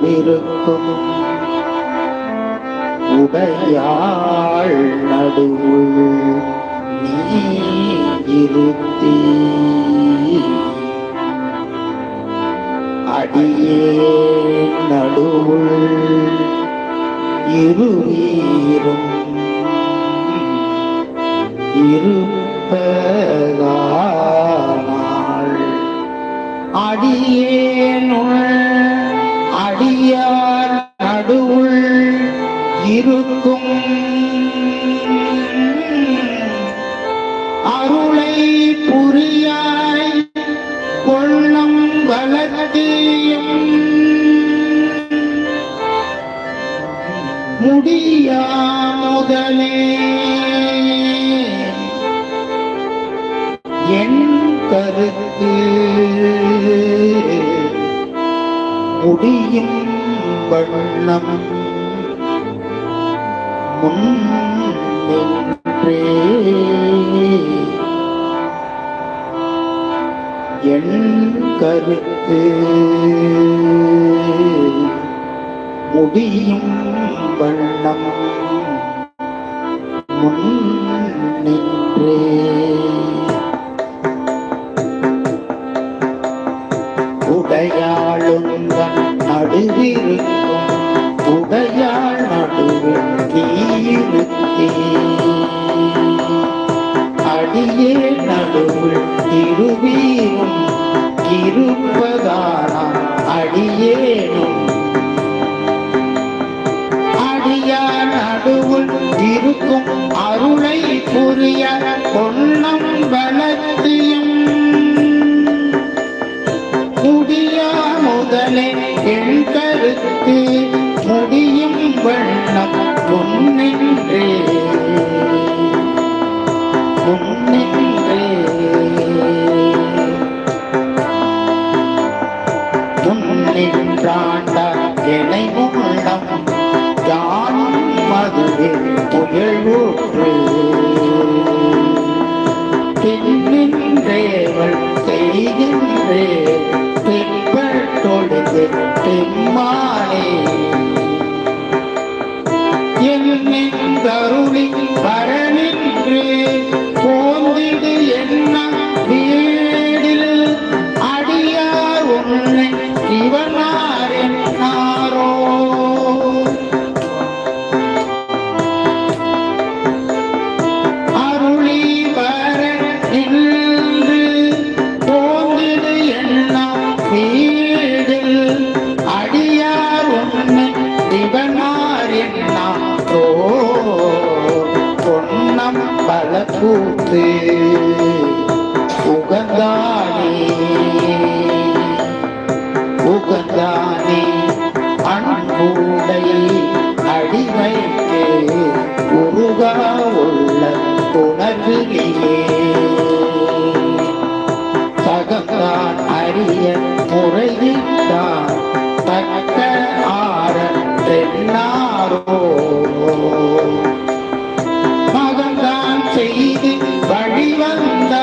உடையாளுந்தன் நடுவிருக்கும் உடையாள் நடுவுள் நீ இருத்தி அடியே நடுவுள் இருவீரும் இருப்பதானால் அடியேனுள் உள் இருக்கும். அருளை புரியாய் கொள்ளம் வளர்த்தியும். முடியா முதலே. என் கருத்து முடியும். வண்ணம் முன் என் கருத்து முடியும் வண்ணம் முன் Rupadar பூத்து கூத்து உகந்தானே. உகந்தானே அன்புடை அடிமைக்கு உருகா உள்ள உணர்விலே சகந்தான் அறிய முறையிட்டான் தக்க ஆர தென்னாரோ. செய்து வழிவந்த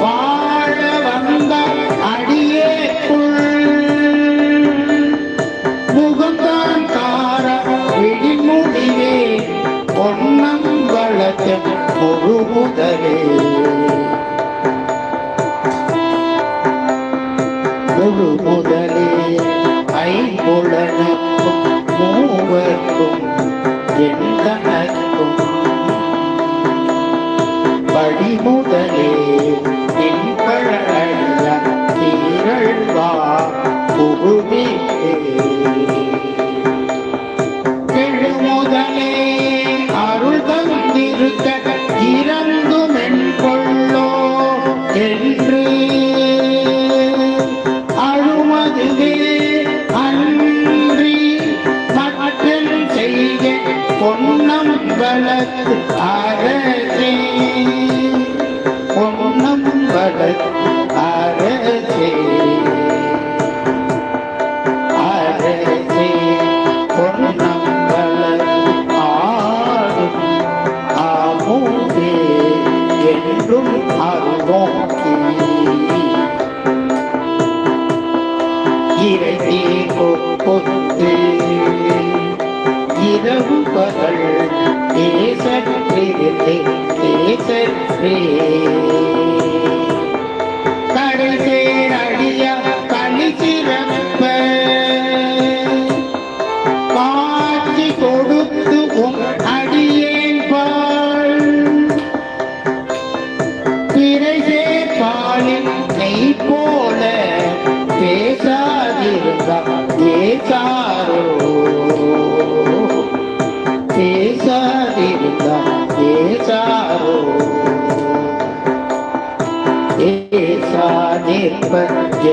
வாழ வந்த அடியேக்குள். முகந்தான் கார விழிமுடிவே பொன்னம் வளர்த்த முழுமுதலே முழு முதலே ஐம்புலனுக்கும் மூவர்க்கும் என்ன Bible. தேசற்றே கடைசேர் அடியா களி சிறப்ப காட்சி கொடுத்து உம் அடியேன் பால் திரைசே பாலின் நெய் போல பேசாதிருந்தா ஏசாரோ ಸಾರೋ ಏಷಾ ನಿರ್ಪಜ್ಯ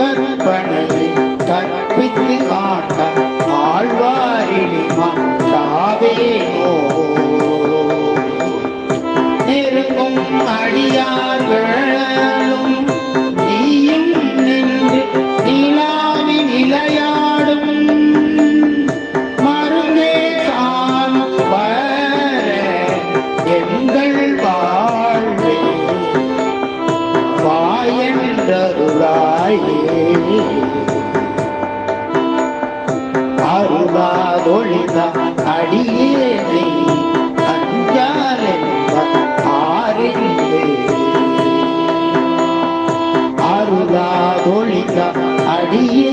கற்பனையை கற்பித்து காட்ட ஆழ்வாரிடிமா தாவேனோ நெருங்கும் அடியார்களும் நீயும் நின்று நிலாவி நிலையாடும் அடியேனை அஞ்சாலென்ப ஆறின்றே அருளாதொழித அடியேனை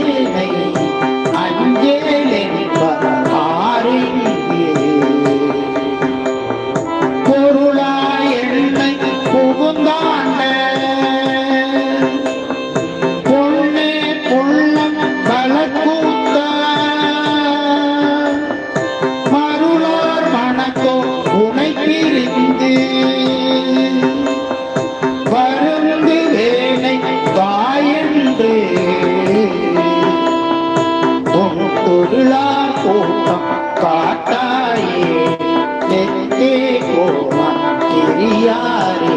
காட்டாயே நெத்தே கோமா தெரியாரே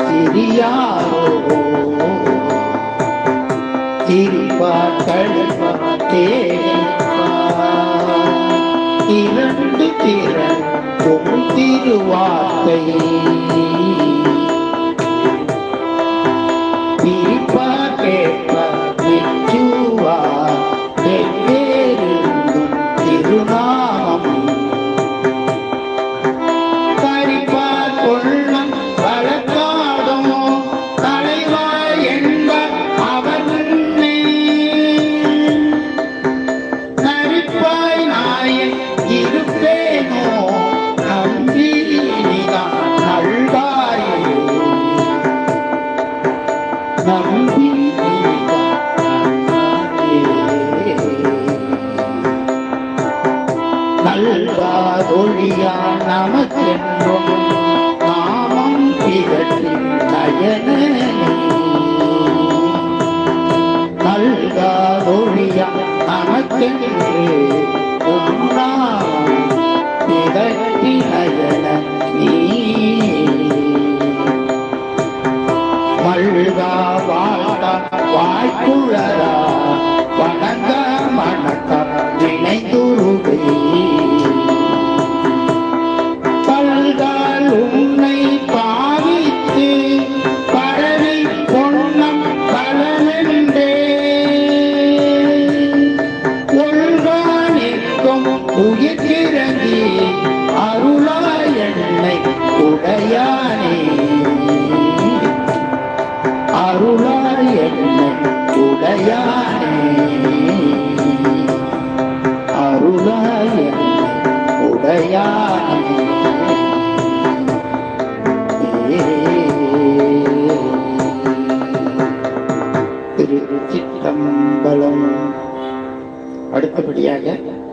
சிறியாரோ இரண்டு திறன் திருவார்த்தை நம்பி நமக்கென்றும் நாமம் திகட்டி நயன. நல்காதொழியா நமக்கென்று உன்னாமம் திகட்டி நயன நீ. மல்கா வாழ்த்தா வாய்க்குழரா வணங்க மணக்க திருச்சிற்றம்பலம். அடுத்தபடியாக